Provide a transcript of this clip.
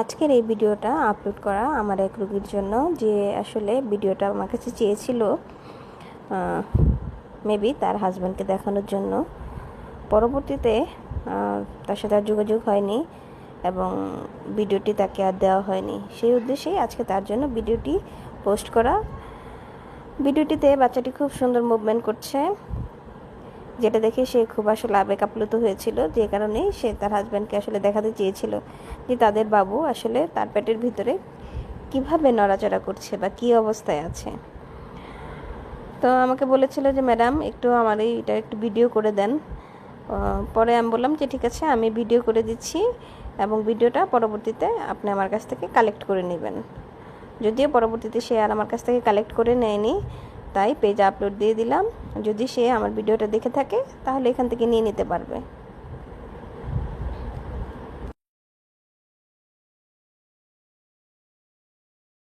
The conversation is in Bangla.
আজকের এই ভিডিওটা আপলোড করা আমার এক রুগীর জন্য যে আসলে ভিডিওটা আমার কাছে চেয়েছিল মেবি তার হাজব্যান্ডকে দেখানোর জন্য। পরবর্তীতে তার সাথে আর যোগাযোগ হয়নি এবং ভিডিওটি তাকে আর দেওয়া হয়নি। সেই উদ্দেশ্যেই আজকে তার জন্য ভিডিওটি পোস্ট করা। ভিডিওটিতে বাচ্চাটি খুব সুন্দর মুভমেন্ট করছে। যেটা দেখে সে খুব আসলে আবেগ আপ্লুত হয়েছিল, যে কারণে সে তার হাজব্যান্ডকে আসলে দেখাতে চেয়েছিল যে তাদের বাবু আসলে তার পেটের ভিতরে কীভাবে নড়াচড়া করছে বা কী অবস্থায় আছে। তো আমাকে বলেছিল যে, ম্যাডাম, একটু আমার এইটা একটু ভিডিও করে দেন। পরে আমি বললাম যে, ঠিক আছে, আমি ভিডিও করে দিচ্ছি এবং ভিডিওটা পরবর্তীতে আপনি আমার কাছ থেকে কালেক্ট করে নেবেন। যদিও পরবর্তীতে সে আর আমার কাছ থেকে কালেক্ট করে নেয়নি তাই পেজ আপলোড দিয়ে দিলাম। যদি সে আমার ভিডিওটা দেখে থাকে, তাহলে এখান থেকে নিয়ে নিতে পারবে।